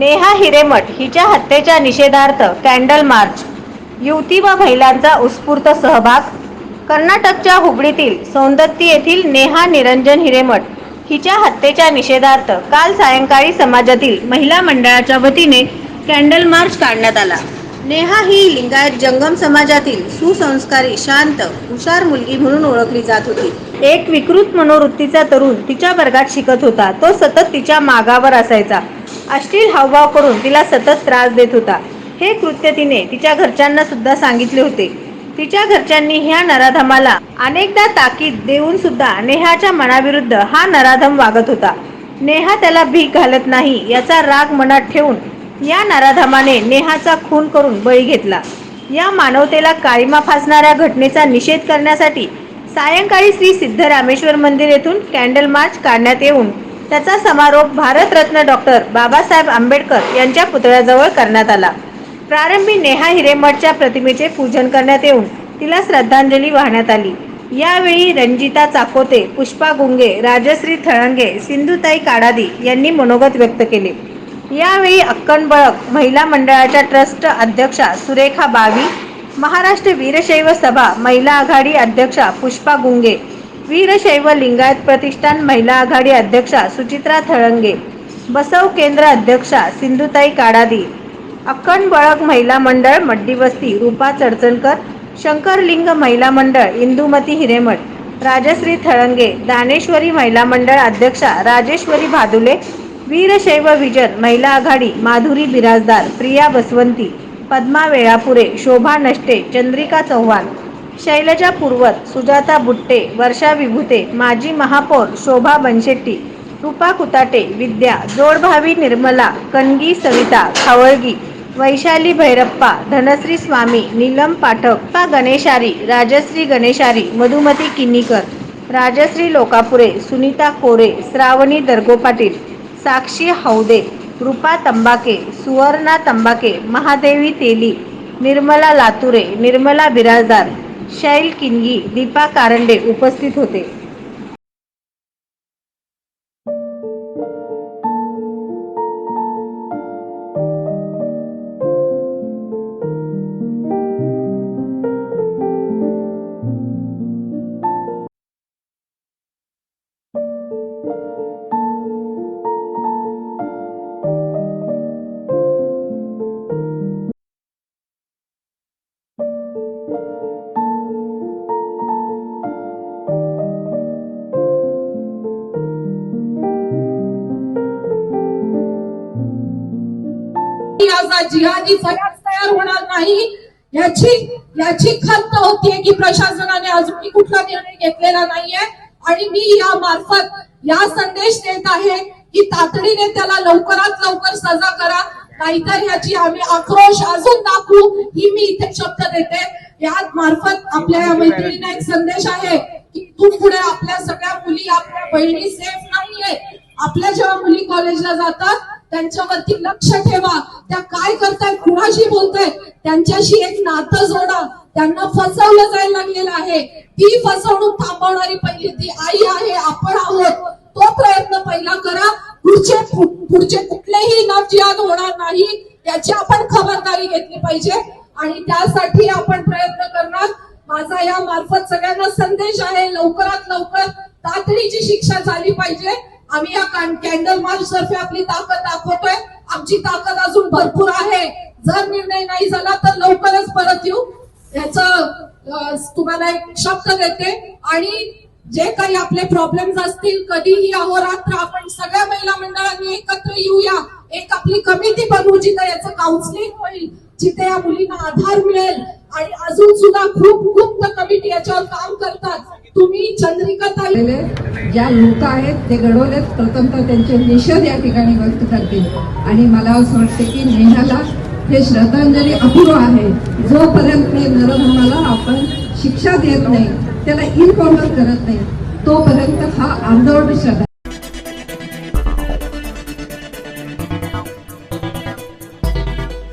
नेहा हिरेमठ हिच्या हत्येच्या निषेधार्थ कॅन्डल मार्च. युवती व महिलांचा उत्स्फूर्त सहभाग. कर्नाटकच्या हुबळीतील सौंदत्ती येथील नेहा निरंजन हिरेमठ हिच्या हत्येच्या निषेधार्थ काल सायंकाळी समाजातील महिला मंडळाच्या वतीने कॅन्डल मार्च काढण्यात आला. नेहा ही लिंगायत जंगम समाजातील सुसंस्कारी शांत हुशार मुलगी म्हणून ओळखली जात होती. एक विकृत मनोवृत्तीचा तरुण तिच्या वर्गात शिकत होता. तो सतत तिच्या मागावर असायचा. अश्लील हावभाव करून तिला सतत त्रास देत होता. हे कृत्य तिने तिच्या घरच्यांना सुद्धा सांगितले होते. तिच्या घरच्यांनी ह्या नराधमाला अनेकदा ताकीद देऊन सुद्धा नेहाच्या मनाविरुद्ध हा नराधम वागत होता. नेहा त्याला भीक घालत नाही याचा राग मनात ठेवून या नराधमाने नेहाचा खून करून बळी घेतला. या मानवतेला काळीमा फासणाऱ्या घटनेचा निषेध करण्यासाठी सायंकाळी श्री सिद्धरामेश्वर मंदिर येथून कॅन्डल मार्च काढण्यात येऊन त्याचा समारोप भारतरत्न डॉक्टर बाबासाहेब आंबेडकर यांच्या पुतळ्याजवळ करण्यात आला. प्रारंभी नेहा हिरेमठच्या प्रतिमेचे पूजन करण्यात येऊन तिला श्रद्धांजली वाहण्यात आली. यावेळी रंजिता चाकोते पुष्पा गुंगे राजश्री थळंगे सिंधुताई काडादी यांनी मनोगत व्यक्त केले. यावेळी अक्कन बळक महिला मंडळाच्या ट्रस्ट अध्यक्षा सुरेखा बावी महाराष्ट्र वीरशैव सभा महिला आघाडी अध्यक्षा पुष्पा गुंगे वीरशैव लिंगायत प्रतिष्ठान महिला आघाडी अध्यक्षा सुचित्रा थळंगे बसव केंद्र अध्यक्षा सिंधुताई काडादी अक्कन बळक महिला मंडळ मड्डीवस्ती रूपा चडचणकर शंकरलिंग महिला मंडळ इंदुमती हिरेमठ राजश्री थळंगे दानेश्वरी महिला मंडळ अध्यक्षा राजेश्वरी भादुले वीरशैव विजन महिला आघाडी माधुरी बिराजदार प्रिया बसवंती पद्मा वेळापुरे शोभा नष्टे चंद्रिका चव्हाण शैलजा पूर्वत सुजाता बुट्टे वर्षा विभुते माजी महापौर शोभा बनशेट्टी रूपा कुताटे विद्या जोडभावी निर्मला कणगी सविता खावळगी वैशाली भैरप्पा धनश्री स्वामी नीलम पाठक पा गणेशारी राजश्री गणेशारी मधुमती किन्नीकर राजश्री लोकापुरे सुनीता कोरे श्रावणी दर्गो पाटील साक्षी हौदे रूपा तंबाके सुवर्णा तंबाके महादेवी तेली निर्मला लातुरे निर्मला बिराजदार शैल किनगी दीपा कारंडे उपस्थित होते. हा जिहादी फयाज तयार होणार नाही याची याची खंत होतीये की प्रशासनाने अजूनही कुठला निर्णय घेतलेला नाहीये. आणि मी या मार्फत या संदेश देत आहे की तातडीने त्याला लवकरात लवकर सजा करा. नाहीतर याची आम्ही आक्रोश अजून दाखवू ही मी इथे शब्द देते. या मार्फत आपल्या या मैत्रिणीला एक संदेश आहे की तू पुढे आपल्या सगळ्या मुली आपल्या बहिणी सेफ नाहीये. आपल्या जेव्हा मुली कॉलेजला जातात त्यांच्यावरती लक्ष ठेवा. त्या काय करतायत कुणाशी बोलतायत? त्यांच्याशी एक नातं जोडा. त्यांना फसवलं जायला लागलेलं आहे. ती फसवणूक थांबवणारी पहिली ती आई आहे आपण आहोत. तो प्रयत्न पहिला करा. पुढचे पुढचे कुठलेही नवजियाद होणार नाही याची आपण खबरदारी घेतली पाहिजे. आणि त्यासाठी आपण प्रयत्न करणार. माझा या मार्फत सगळ्यांना संदेश आहे लवकरात लवकर तातडीची शिक्षा झाली पाहिजे. आम्ही या कॅन्डल मार्च तर्फे आपली ताकद दाखवतोय. आमची ताकद अजून भरपूर आहे. जर निर्णय नाही झाला तर लवकरच परत येऊ. याचा तुम्हाला एक शब्द देते. आणि जे काही आपले प्रॉब्लेम्स असतील कधीही अहोरात्र आपण सगळ्या महिला मंडळांनी एकत्र येऊया. एक आपली कमिटी बनवू जिथे याचं काउन्सिलिंग होईल जिथे या मुलींना आधार मिळेल. आणि अजून सुद्धा खूप खूप कमिटी याच्यावर काम करतात. तुम्ही चंद्रिका ताई ज्या लोक आहेत ते घडवलेत. प्रथमतः त्यांचे निषेध या ठिकाणी व्यक्त करतील. आणि मला असं वाटते की नेहाला हे श्रद्धांजली अपूर्व आहे. जोपर्यंत ते नरधमाला आपण शिक्षा देत नाही त्याला इन्फॉर्मर करत नाही तोपर्यंत हा आंदोलन श्रद्धा